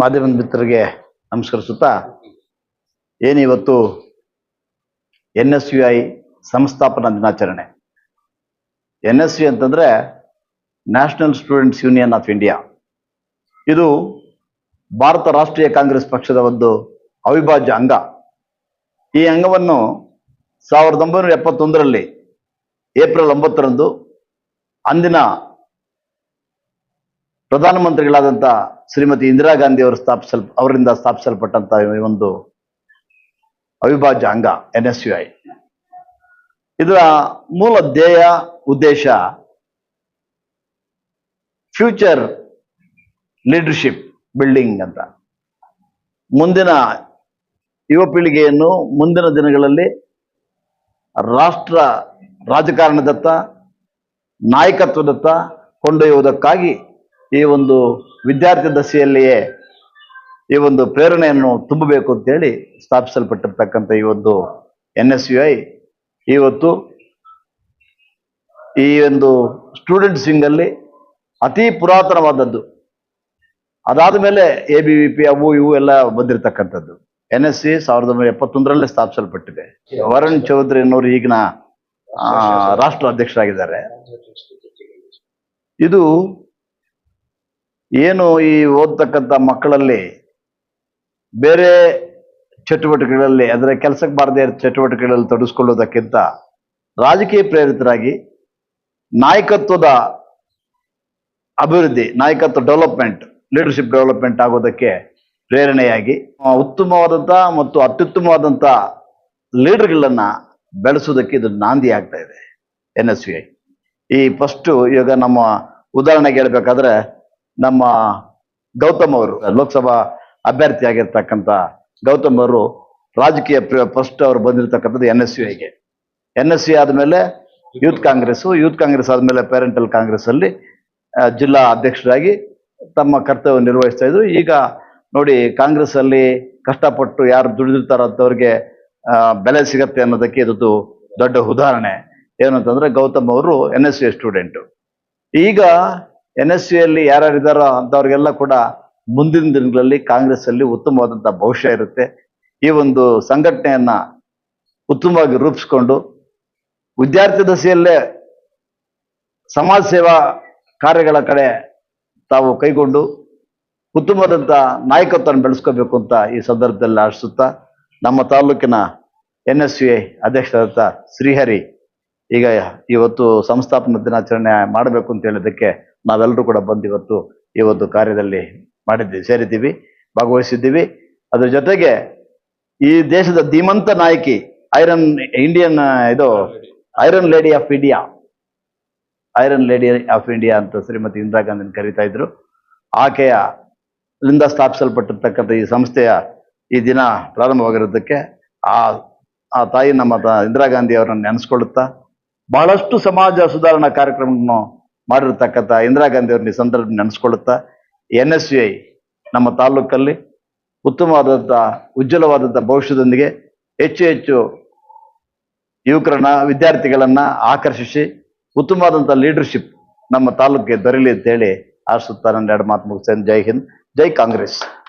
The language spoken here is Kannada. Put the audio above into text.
ಮಾಧ್ಯಮದ ಮಿತ್ರರಿಗೆ ನಮಸ್ಕರಿಸುತ್ತಾ, ಏನಿವತ್ತು ಎನ್ ಎಸ್ ಯು ಐ ಸಂಸ್ಥಾಪನಾ ದಿನಾಚರಣೆ. ಎನ್ ಎಸ್ ಯು ಅಂತಂದ್ರೆ national students union of India ಇದು ಭಾರತ ರಾಷ್ಟ್ರೀಯ ಕಾಂಗ್ರೆಸ್ ಪಕ್ಷದ ಒಂದು ಅವಿಭಾಜ್ಯ ಅಂಗ. ಈ ಅಂಗವನ್ನು ಸಾವಿರದ ಒಂಬೈನೂರ ಎಪ್ಪತ್ತೊಂದರಲ್ಲಿ ಏಪ್ರಿಲ್ ಒಂಬತ್ತರಂದು ಅಂದಿನ ಪ್ರಧಾನಮಂತ್ರಿಗಳಾದಂಥ ಶ್ರೀಮತಿ ಇಂದಿರಾ ಗಾಂಧಿ ಅವರು ಸ್ಥಾಪಿಸಲ್, ಅವರಿಂದ ಸ್ಥಾಪಿಸಲ್ಪಟ್ಟಂತ ಒಂದು ಅವಿಭಾಜ್ಯ ಅಂಗ ಎನ್ ಎಸ್ ಯು ಐ ಇದರ ಮೂಲ ಧ್ಯೇಯ, ಉದ್ದೇಶ ಫ್ಯೂಚರ್ ಲೀಡರ್ಶಿಪ್ ಬಿಲ್ಡಿಂಗ್ ಅಂತ. ಮುಂದಿನ ಯುವ ಪೀಳಿಗೆಯನ್ನು ಮುಂದಿನ ದಿನಗಳಲ್ಲಿ ರಾಷ್ಟ್ರ ರಾಜಕಾರಣದತ್ತ, ನಾಯಕತ್ವದತ್ತ ಕೊಂಡೊಯ್ಯುವುದಕ್ಕಾಗಿ ಈ ಒಂದು ವಿದ್ಯಾರ್ಥಿ ದಶೆಯಲ್ಲಿಯೇ ಈ ಒಂದು ಪ್ರೇರಣೆಯನ್ನು ತುಂಬಬೇಕು ಅಂತೇಳಿ ಸ್ಥಾಪಿಸಲ್ಪಟ್ಟಿರ್ತಕ್ಕಂಥ ಈ ಒಂದು ಎನ್ ಎಸ್ ಯು ಐ ಇವತ್ತು ಈ ಒಂದು ಸ್ಟೂಡೆಂಟ್ ಸಿಂಗಲ್ಲಿ ಅತಿ ಪುರಾತನವಾದದ್ದು. ಅದಾದ ಮೇಲೆ ಎ ಬಿ ವಿ ಪಿ ಅವು ಇವು ಎಲ್ಲ ಬಂದಿರತಕ್ಕಂಥದ್ದು. ಎನ್ ಎಸ್ ಸಿ ಸಾವಿರದ ಒಂಬೈನೂರ ಎಪ್ಪತ್ತೊಂದರಲ್ಲೇ ಸ್ಥಾಪಿಸಲ್ಪಟ್ಟಿದೆ. ವರುಣ್ ಚೌಧರಿ ಅನ್ನೋರು ಈಗಿನ ರಾಷ್ಟ್ರ ಅಧ್ಯಕ್ಷರಾಗಿದ್ದಾರೆ. ಇದು ಏನು ಈ ಓದ್ತಕ್ಕಂಥ ಮಕ್ಕಳಲ್ಲಿ ಬೇರೆ ಚಟುವಟಿಕೆಗಳಲ್ಲಿ, ಅಂದರೆ ಕೆಲಸಕ್ಕೆ ಬಾರದೇ ಚಟುವಟಿಕೆಗಳಲ್ಲಿ ತೊಡಸ್ಕೊಳ್ಳೋದಕ್ಕಿಂತ ರಾಜಕೀಯ ಪ್ರೇರಿತರಾಗಿ ನಾಯಕತ್ವದ ಅಭಿವೃದ್ಧಿ, ನಾಯಕತ್ವ ಡೆವಲಪ್ಮೆಂಟ್, ಲೀಡರ್ಶಿಪ್ ಡೆವಲಪ್ಮೆಂಟ್ ಆಗೋದಕ್ಕೆ ಪ್ರೇರಣೆಯಾಗಿ ಉತ್ತಮವಾದಂಥ ಮತ್ತು ಅತ್ಯುತ್ತಮವಾದಂಥ ಲೀಡರ್ಗಳನ್ನು ಬೆಳೆಸೋದಕ್ಕೆ ಇದು ನಾಂದಿ ಆಗ್ತಾ ಇದೆ ಎನ್ ಎಸ್ ವಿ ಐ. ಈ ಫಸ್ಟು ಈಗ ನಮ್ಮ ಉದಾಹರಣೆಗೆ ಹೇಳ್ಬೇಕಾದ್ರೆ ನಮ್ಮ ಗೌತಮ್ ಅವರು, ಲೋಕಸಭಾ ಅಭ್ಯರ್ಥಿಯಾಗಿರ್ತಕ್ಕಂಥ ಗೌತಮ್ ಅವರು ರಾಜಕೀಯ ಫಸ್ಟ್ ಅವರು ಬಂದಿರತಕ್ಕಂಥದ್ದು ಎನ್ ಎಸ್ ಯು ಐಗೆ. ಎನ್ ಎಸ್ ಸಿ ಆದಮೇಲೆ ಯೂತ್ ಕಾಂಗ್ರೆಸ್ ಯೂತ್ ಕಾಂಗ್ರೆಸ್ ಆದಮೇಲೆ ಪೇರೆಂಟಲ್ ಕಾಂಗ್ರೆಸ್ ಅಲ್ಲಿ ಜಿಲ್ಲಾ ಅಧ್ಯಕ್ಷರಾಗಿ ತಮ್ಮ ಕರ್ತವ್ಯ ನಿರ್ವಹಿಸ್ತಾ ಇದ್ರು. ಈಗ ನೋಡಿ ಕಾಂಗ್ರೆಸ್ ಅಲ್ಲಿ ಕಷ್ಟಪಟ್ಟು ಯಾರು ದುಡಿದಿರ್ತಾರೋ ಅಂತವ್ರಿಗೆ ಬೆಲೆ ಸಿಗತ್ತೆ ಅನ್ನೋದಕ್ಕೆ ಇದು ದೊಡ್ಡ ಉದಾಹರಣೆ. ಏನಂತಂದ್ರೆ ಗೌತಮ್ ಅವರು ಎನ್ ಎಸ್ ಸಿ ಸ್ಟೂಡೆಂಟು. ಈಗ ಎನ್ ಎಸ್ ಸಿ ಅಲ್ಲಿ ಯಾರ್ಯಾರಿದ್ದಾರೋ ಅಂಥವ್ರಿಗೆಲ್ಲ ಕೂಡ ಮುಂದಿನ ದಿನಗಳಲ್ಲಿ ಕಾಂಗ್ರೆಸ್ ಅಲ್ಲಿ ಉತ್ತಮವಾದಂಥ ಭವಿಷ್ಯ ಇರುತ್ತೆ. ಈ ಒಂದು ಸಂಘಟನೆಯನ್ನ ಉತ್ತಮವಾಗಿ ರೂಪಿಸ್ಕೊಂಡು ವಿದ್ಯಾರ್ಥಿ ದಶೆಯಲ್ಲೇ ಸಮಾಜ ಸೇವಾ ಕಾರ್ಯಗಳ ಕಡೆ ತಾವು ಕೈಗೊಂಡು ಉತ್ತಮವಾದಂಥ ನಾಯಕತ್ವವನ್ನು ಬೆಳೆಸ್ಕೋಬೇಕು ಅಂತ ಈ ಸಂದರ್ಭದಲ್ಲಿ ಆಶಿಸುತ್ತಾ ನಮ್ಮ ತಾಲೂಕಿನ ಎನ್ ಎಸ್ ಯು ಶ್ರೀಹರಿ ಈಗ ಇವತ್ತು ಸಂಸ್ಥಾಪನಾ ದಿನಾಚರಣೆ ಮಾಡಬೇಕು ಅಂತ ಹೇಳಿದ್ದಕ್ಕೆ ನಾವೆಲ್ಲರೂ ಕೂಡ ಬಂದು ಇವತ್ತು ಈ ಒಂದು ಕಾರ್ಯದಲ್ಲಿ ಮಾಡಿದ್ದೀವಿ ಸೇರಿದ್ದೀವಿ, ಭಾಗವಹಿಸಿದ್ದೀವಿ. ಅದ್ರ ಜೊತೆಗೆ ಈ ದೇಶದ ಧೀಮಂತ ನಾಯಕಿ, ಐರನ್ ಇಂಡಿಯನ್, ಇದು iron lady of India, iron lady of India ಅಂತ ಶ್ರೀಮತಿ ಇಂದಿರಾ ಗಾಂಧಿನ ಕರೀತಾ ಇದ್ರು. ಆಕೆಯ ಲಿಂದ ಸ್ಥಾಪಿಸಲ್ಪಟ್ಟಿರ್ತಕ್ಕಂಥ ಈ ಸಂಸ್ಥೆಯ ಈ ದಿನ ಪ್ರಾರಂಭವಾಗಿರೋದಕ್ಕೆ ಆ ಆ ತಾಯಿ ನಮ್ಮ ಇಂದಿರಾ ಗಾಂಧಿ ಅವರನ್ನು ನೆನೆಸ್ಕೊಳ್ಳುತ್ತಾ, ಬಹಳಷ್ಟು ಸಮಾಜ ಸುಧಾರಣಾ ಕಾರ್ಯಕ್ರಮವನ್ನು ಮಾಡಿರ್ತಕ್ಕಂಥ ಇಂದಿರಾ ಗಾಂಧಿ ಅವ್ರನ್ನ ಈ ಸಂದರ್ಭ ನೆನೆಸ್ಕೊಳ್ಳುತ್ತಾ ಎನ್ ಎಸ್ ಯು ಐ ನಮ್ಮ ತಾಲೂಕಲ್ಲಿ ಉತ್ತಮವಾದಂಥ, ಉಜ್ವಲವಾದಂಥ ಭವಿಷ್ಯದೊಂದಿಗೆ ಹೆಚ್ಚು ಹೆಚ್ಚು ಯುವಕರನ್ನ, ವಿದ್ಯಾರ್ಥಿಗಳನ್ನ ಆಕರ್ಷಿಸಿ ಉತ್ತಮವಾದಂಥ ಲೀಡರ್ಶಿಪ್ ನಮ್ಮ ತಾಲೂಕಿಗೆ ದೊರೆಯಲಿ ಅಂತೇಳಿ ಆಶಿಸುತ್ತಾ ನನ್ನ ಎರಡು ಮಾತು ಮುಗಿಸ್ತೇನೆ. ಜೈ ಹಿಂದ್, ಜೈ ಕಾಂಗ್ರೆಸ್.